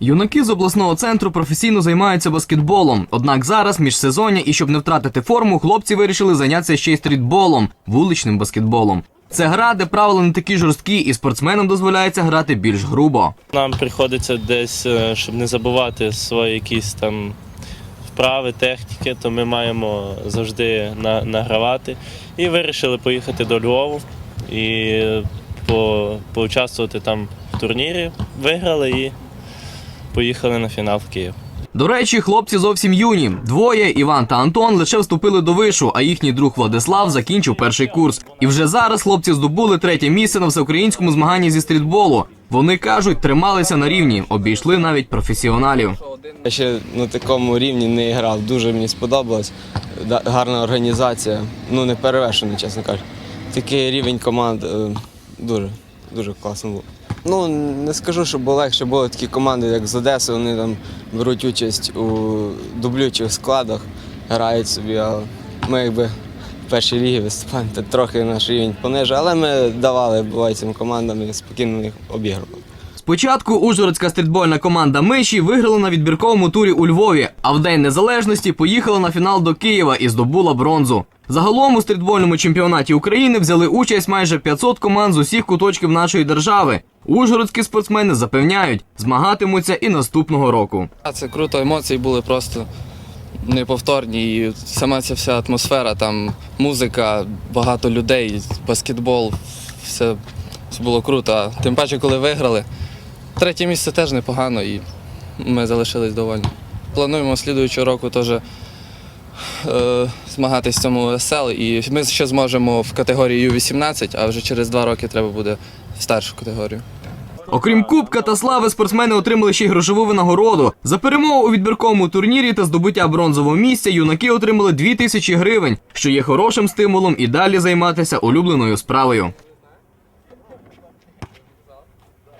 Юнаки з обласного центру професійно займаються баскетболом. Однак зараз міжсезоння, і щоб не втратити форму, хлопці вирішили зайнятися ще й стрітболом, вуличним баскетболом. Це гра, де правила не такі жорсткі, і спортсменам дозволяється грати більш грубо. Нам приходиться десь, е, щоб не забувати свої якісь там вправи, техніки, то ми маємо завжди на- награвати. І вирішили поїхати до Львову і по, поучаствувати там в турнірі. Виграли і поїхали на фінал в Київ. До речі, хлопці зовсім юні. Двоє Іван та Антон лише вступили до вишу, а їхній друг Владислав закінчив перший курс. І вже зараз хлопці здобули третє місце на всеукраїнському змаганні зі стрітболу. Вони кажуть, трималися на рівні, обійшли навіть професіоналів. Я ще на такому рівні не грав. Дуже мені сподобалось. Гарна організація. Ну не перевершено, чесно кажучи. Такий рівень команд е, дуже, дуже класно був. Ну не скажу, що було легше, були такі команди, як з Одеси, вони там беруть участь у дублюючих складах, грають собі, а ми якби в першій лігі виступаємо, трохи наш рівень понижує, але ми давали буває цим командам і спокійно їх обігрували. Спочатку ужгородська стрітбольна команда Миші виграла на відбірковому турі у Львові, а в День Незалежності поїхала на фінал до Києва і здобула бронзу. Загалом у стрітбольному чемпіонаті України взяли участь майже 500 команд з усіх куточків нашої держави. Ужгородські спортсмени запевняють, змагатимуться і наступного року. Це круто, емоції були просто неповторні. І сама ця вся атмосфера, там музика, багато людей, баскетбол, все, все було круто. Тим паче, коли виграли. Третє місце теж непогано і ми залишились довольні. Плануємо слідуючого року теж е, змагатись в цьому СЛ. І ми ще зможемо в категорії Ю-18, а вже через два роки треба буде в старшу категорію. Окрім кубка та слави, спортсмени отримали ще й грошову винагороду. За перемогу у відбірковому турнірі та здобуття бронзового місця юнаки отримали 2000 гривень, що є хорошим стимулом і далі займатися улюбленою справою.